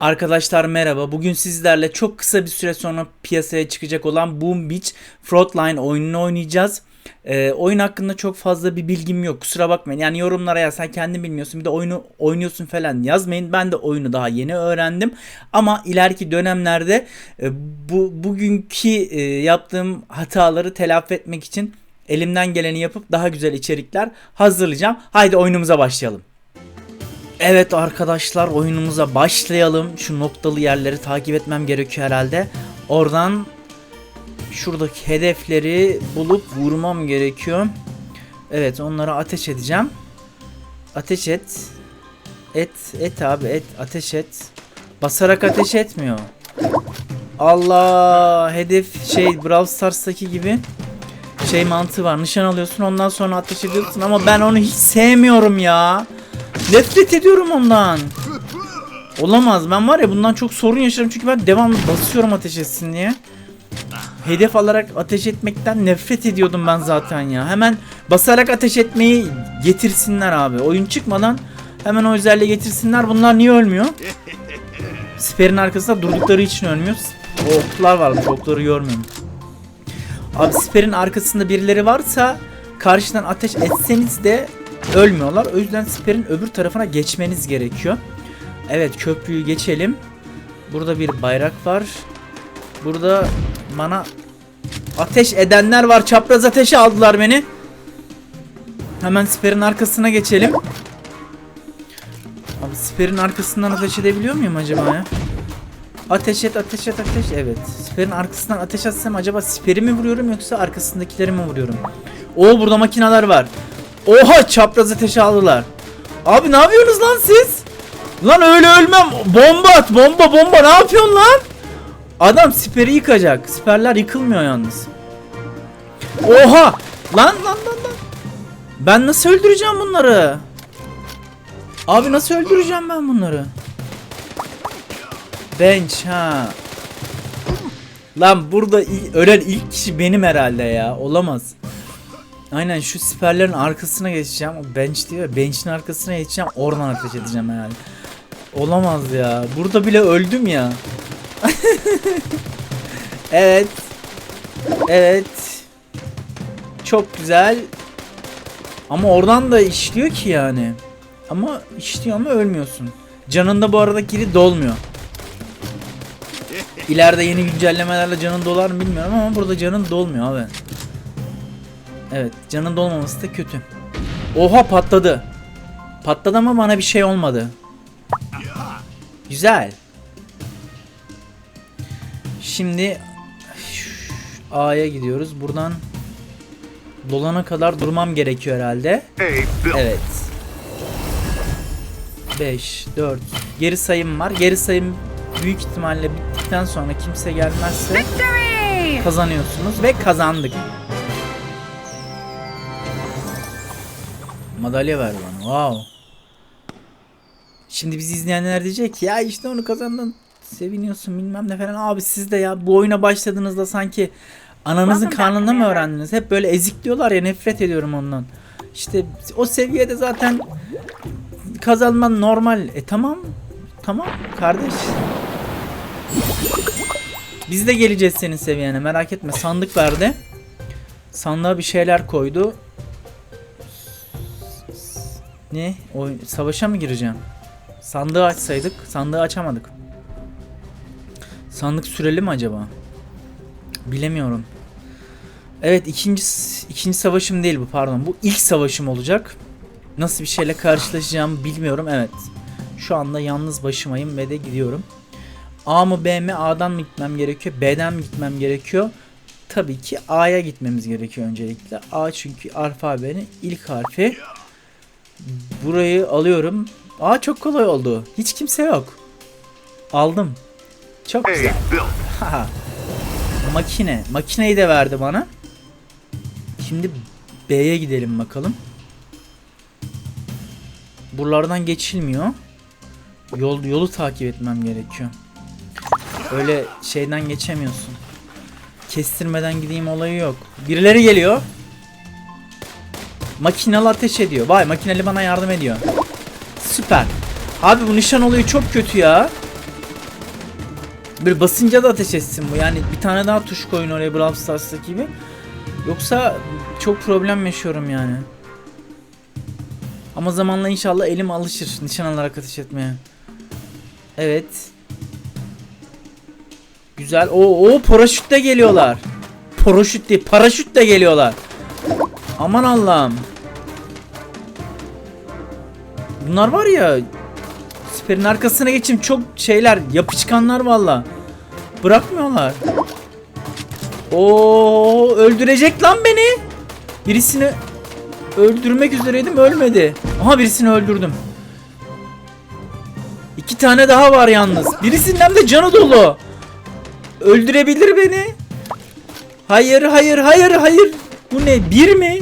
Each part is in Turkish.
Arkadaşlar merhaba. Bugün sizlerle çok kısa bir süre sonra piyasaya çıkacak olan Boom Beach Frontline oyununu oynayacağız. Ee, oyun hakkında çok fazla bir bilgim yok. Kusura bakmayın. Yani yorumlara ya sen kendin bilmiyorsun bir de oyunu oynuyorsun falan yazmayın. Ben de oyunu daha yeni öğrendim. Ama ileriki dönemlerde e, bu bugünkü e, yaptığım hataları telafi etmek için elimden geleni yapıp daha güzel içerikler hazırlayacağım. Haydi oyunumuza başlayalım. Evet arkadaşlar oyunumuza başlayalım. Şu noktalı yerleri takip etmem gerekiyor herhalde. Oradan şuradaki hedefleri bulup vurmam gerekiyor. Evet onlara ateş edeceğim. Ateş et. Et et abi et ateş et. Basarak ateş etmiyor. Allah hedef şey Brawl Stars'taki gibi şey mantığı var. Nişan alıyorsun ondan sonra ateş ediyorsun ama ben onu hiç sevmiyorum ya. Nefret ediyorum ondan. Olamaz. Ben var ya bundan çok sorun yaşarım çünkü ben devamlı basıyorum ateş etsin diye. Hedef alarak ateş etmekten nefret ediyordum ben zaten ya. Hemen basarak ateş etmeyi getirsinler abi. Oyun çıkmadan hemen o özelliği getirsinler. Bunlar niye ölmüyor? Siperin arkasında durdukları için ölmüyor. O oklar varmış. Okları görmüyorum. Abi siperin arkasında birileri varsa karşıdan ateş etseniz de ölmüyorlar. O yüzden siperin öbür tarafına geçmeniz gerekiyor. Evet köprüyü geçelim. Burada bir bayrak var. Burada bana ateş edenler var. Çapraz ateşe aldılar beni. Hemen siperin arkasına geçelim. Abi siperin arkasından ateş edebiliyor muyum acaba ya? Ateş et, ateş et, ateş. Evet. Siperin arkasından ateş atsam acaba siperi mi vuruyorum yoksa arkasındakileri mi vuruyorum? Oo burada makineler var. Oha çapraz ateşe aldılar. Abi ne yapıyorsunuz lan siz? Lan öyle ölmem. Bomba at, bomba, bomba. Ne yapıyorsun lan? Adam siperi yıkacak. Siperler yıkılmıyor yalnız. Oha! Lan lan lan lan. Ben nasıl öldüreceğim bunları? Abi nasıl öldüreceğim ben bunları? Bench ha. Lan burada ölen ilk kişi benim herhalde ya. Olamaz. Aynen şu siperlerin arkasına geçeceğim. O bench diyor. Bench'in arkasına geçeceğim. Oradan ateş edeceğim herhalde. Olamaz ya. Burada bile öldüm ya. evet. Evet. Çok güzel. Ama oradan da işliyor ki yani. Ama işliyor ama ölmüyorsun. Canında bu arada kili dolmuyor. İleride yeni güncellemelerle canın dolar mı bilmiyorum ama burada canın dolmuyor abi. Evet canın dolmaması da kötü. Oha patladı. Patladı ama bana bir şey olmadı. Güzel. Şimdi A'ya gidiyoruz. Buradan dolana kadar durmam gerekiyor herhalde. Evet. 5, 4. Geri sayım var. Geri sayım büyük ihtimalle bittikten sonra kimse gelmezse kazanıyorsunuz ve kazandık. Madalya ver bana. Wow. Şimdi bizi izleyenler diyecek ki ya işte onu kazandın. Seviniyorsun bilmem ne falan. Abi siz de ya bu oyuna başladığınızda sanki ananızın karnında mı öğrendiniz? Hep böyle ezikliyorlar ya nefret ediyorum ondan. İşte o seviyede zaten kazanman normal. E tamam. Tamam kardeş. Biz de geleceğiz senin seviyene merak etme. Sandık verdi. Sandığa bir şeyler koydu. Ne? O savaşa mı gireceğim? Sandığı açsaydık. Sandığı açamadık. Sandık süreli mi acaba? Bilemiyorum. Evet ikinci ikinci savaşım değil bu pardon. Bu ilk savaşım olacak. Nasıl bir şeyle karşılaşacağımı bilmiyorum. Evet. Şu anda yalnız başımayım ve de gidiyorum. A mı B mi? A'dan mı gitmem gerekiyor? B'den mi gitmem gerekiyor? Tabii ki A'ya gitmemiz gerekiyor öncelikle. A çünkü alfabenin ilk harfi. Burayı alıyorum. Aa çok kolay oldu. Hiç kimse yok. Aldım. Çok güzel. Makine. Makineyi de verdi bana. Şimdi B'ye gidelim bakalım. Buralardan geçilmiyor. Yol yolu takip etmem gerekiyor. Öyle şeyden geçemiyorsun. Kestirmeden gideyim olayı yok. Birileri geliyor. Makinalı ateş ediyor. Vay makineli bana yardım ediyor. Süper. Abi bu nişan olayı çok kötü ya. Böyle basınca da ateş etsin bu. Yani bir tane daha tuş koyun oraya Brawl Stars'taki gibi. Yoksa çok problem yaşıyorum yani. Ama zamanla inşallah elim alışır nişan alarak ateş etmeye. Evet. Güzel. O o paraşütle geliyorlar. Paraşüt değil, paraşütle geliyorlar. Aman Allah'ım. Bunlar var ya Siperin arkasına geçeyim çok şeyler yapışkanlar valla. Bırakmıyorlar. Oo öldürecek lan beni. Birisini öldürmek üzereydim ölmedi. Aha birisini öldürdüm. İki tane daha var yalnız. Birisinden de canı dolu. Öldürebilir beni. Hayır hayır hayır hayır. Bu ne? Bir mi?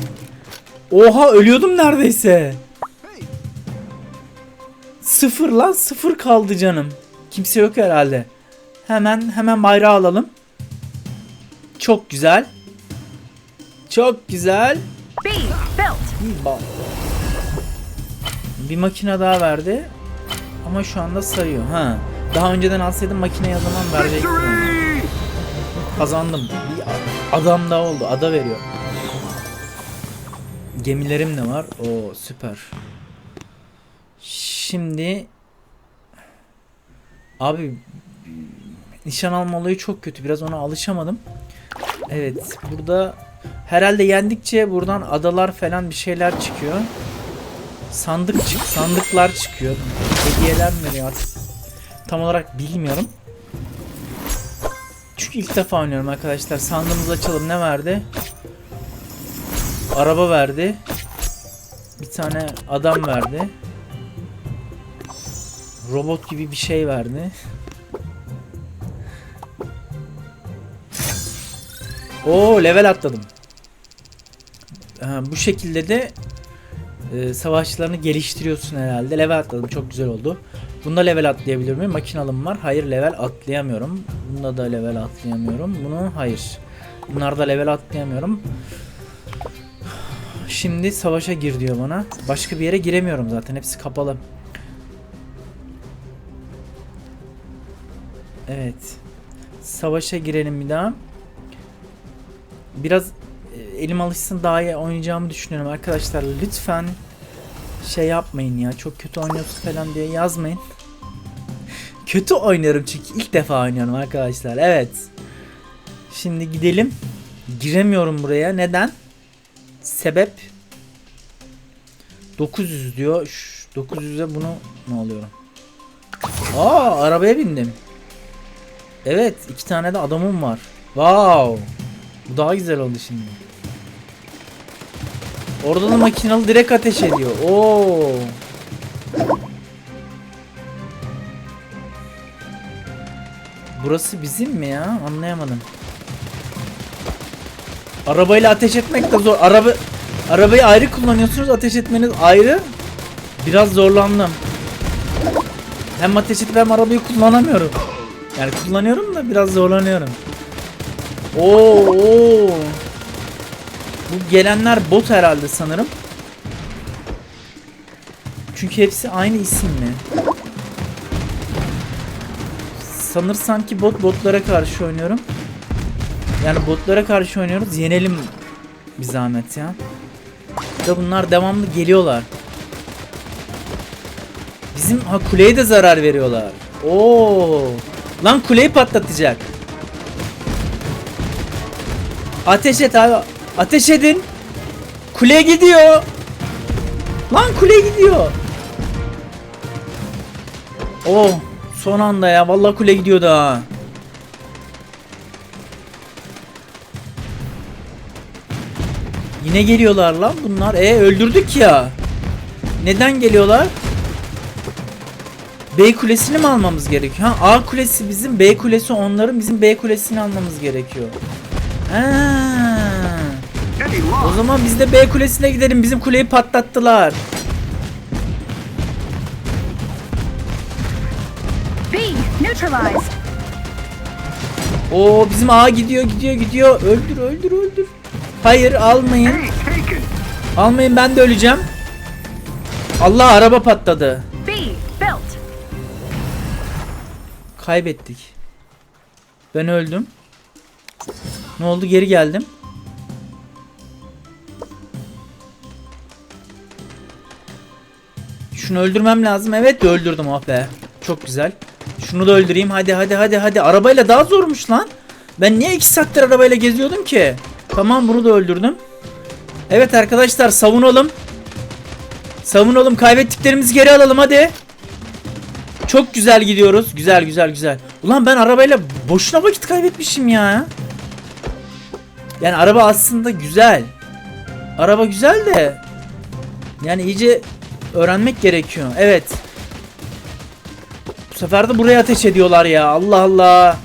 Oha ölüyordum neredeyse. Sıfır lan sıfır kaldı canım. Kimse yok herhalde. Hemen hemen bayrağı alalım. Çok güzel. Çok güzel. Bir makine daha verdi. Ama şu anda sayıyor. Ha. Daha önceden alsaydım makineye o zaman verecektim. Kazandım. Bir adam daha oldu. Ada veriyor. Gemilerim de var. O süper. Şimdi abi nişan alma olayı çok kötü. Biraz ona alışamadım. Evet, burada herhalde yendikçe buradan adalar falan bir şeyler çıkıyor. Sandık çık, sandıklar çıkıyor. Hediyeler mi veriyor tam olarak bilmiyorum. Çünkü ilk defa oynuyorum arkadaşlar. Sandığımızı açalım. Ne verdi? Araba verdi. Bir tane adam verdi. Robot gibi bir şey verdi. Oo level atladım. Ha, bu şekilde de e, savaşçılarını geliştiriyorsun herhalde. Level atladım çok güzel oldu. Bunda level atlayabilir miyim? Makinalım var. Hayır level atlayamıyorum. Bunda da level atlayamıyorum. Bunu hayır. Bunlarda level atlayamıyorum. Şimdi savaşa gir diyor bana. Başka bir yere giremiyorum zaten. Hepsi kapalı. Evet. Savaşa girelim bir daha. Biraz e, elim alışsın daha iyi oynayacağımı düşünüyorum arkadaşlar. Lütfen şey yapmayın ya. Çok kötü oynuyorsun falan diye yazmayın. kötü oynuyorum çünkü ilk defa oynuyorum arkadaşlar. Evet. Şimdi gidelim. Giremiyorum buraya. Neden? Sebep 900 diyor. Şu 900'e bunu ne alıyorum? Aa arabaya bindim. Evet iki tane de adamım var. Wow. Bu daha güzel oldu şimdi. Orada da makinalı direkt ateş ediyor. Oo. Burası bizim mi ya? Anlayamadım. Arabayla ateş etmek de zor. Araba arabayı ayrı kullanıyorsunuz. Ateş etmeniz ayrı. Biraz zorlandım. Hem ateş edip hem arabayı kullanamıyorum. Yani kullanıyorum da biraz zorlanıyorum. Oo, oo. Bu gelenler bot herhalde sanırım. Çünkü hepsi aynı isimli. Sanırsam ki bot botlara karşı oynuyorum. Yani botlara karşı oynuyoruz. Yenelim bir zahmet ya. Da bunlar devamlı geliyorlar. Bizim ha kuleye de zarar veriyorlar. Oo. Lan kuleyi patlatacak. Ateş et abi. Ateş edin. Kule gidiyor. Lan kule gidiyor. Oh son anda ya vallahi kule gidiyor da. Yine geliyorlar lan bunlar. E öldürdük ya. Neden geliyorlar? B kulesini mi almamız gerekiyor? Ha A kulesi bizim, B kulesi onların, bizim B kulesini almamız gerekiyor. Ha. O zaman biz de B kulesine gidelim. Bizim kuleyi patlattılar. B neutralized. Oo bizim A gidiyor gidiyor gidiyor. Öldür öldür öldür. Hayır almayın. Almayın ben de öleceğim. Allah araba patladı. Kaybettik. Ben öldüm. Ne oldu? Geri geldim. Şunu öldürmem lazım. Evet de öldürdüm oh be. Çok güzel. Şunu da öldüreyim. Hadi hadi hadi hadi. Arabayla daha zormuş lan. Ben niye 2 saattir arabayla geziyordum ki? Tamam bunu da öldürdüm. Evet arkadaşlar savunalım. Savunalım. Kaybettiklerimizi geri alalım hadi. Çok güzel gidiyoruz. Güzel güzel güzel. Ulan ben arabayla boşuna vakit kaybetmişim ya. Yani araba aslında güzel. Araba güzel de yani iyice öğrenmek gerekiyor. Evet. Bu sefer de buraya ateş ediyorlar ya. Allah Allah.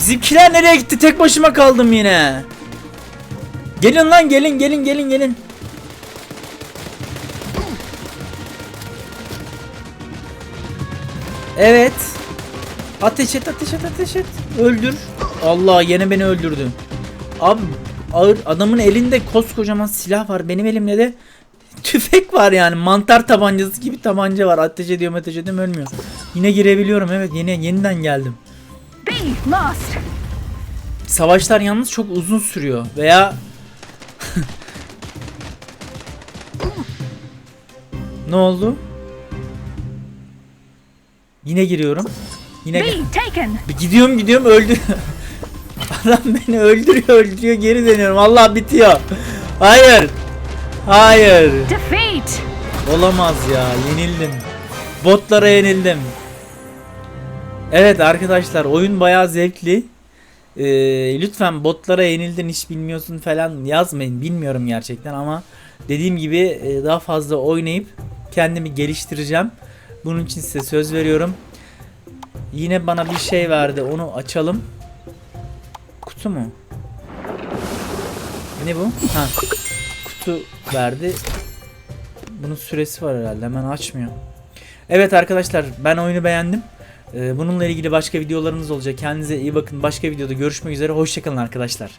Bizimkiler nereye gitti? Tek başıma kaldım yine. Gelin lan gelin gelin gelin gelin. Evet. Ateş et ateş et ateş et. Öldür. Allah yine beni öldürdü. Abi ağır adamın elinde koskocaman silah var. Benim elimde de tüfek var yani. Mantar tabancası gibi tabanca var. Ateş ediyorum ateş ediyorum ölmüyor. Yine girebiliyorum evet yine yeniden geldim. Savaşlar yalnız çok uzun sürüyor veya Ne oldu? Yine giriyorum. Yine gidiyorum gidiyorum öldü. Adam beni öldürüyor öldürüyor geri dönüyorum. Allah bitiyor. Hayır. Hayır. Defeat. Olamaz ya yenildim. Botlara yenildim. Evet arkadaşlar oyun bayağı zevkli. Ee, lütfen botlara yenildin hiç bilmiyorsun falan yazmayın. Bilmiyorum gerçekten ama dediğim gibi e, daha fazla oynayıp kendimi geliştireceğim. Bunun için size söz veriyorum. Yine bana bir şey verdi. Onu açalım. Kutu mu? Ne bu? Ha. Kutu verdi. Bunun süresi var herhalde. Hemen açmıyor. Evet arkadaşlar ben oyunu beğendim. Ee, bununla ilgili başka videolarımız olacak. Kendinize iyi bakın. Başka videoda görüşmek üzere. Hoşçakalın arkadaşlar.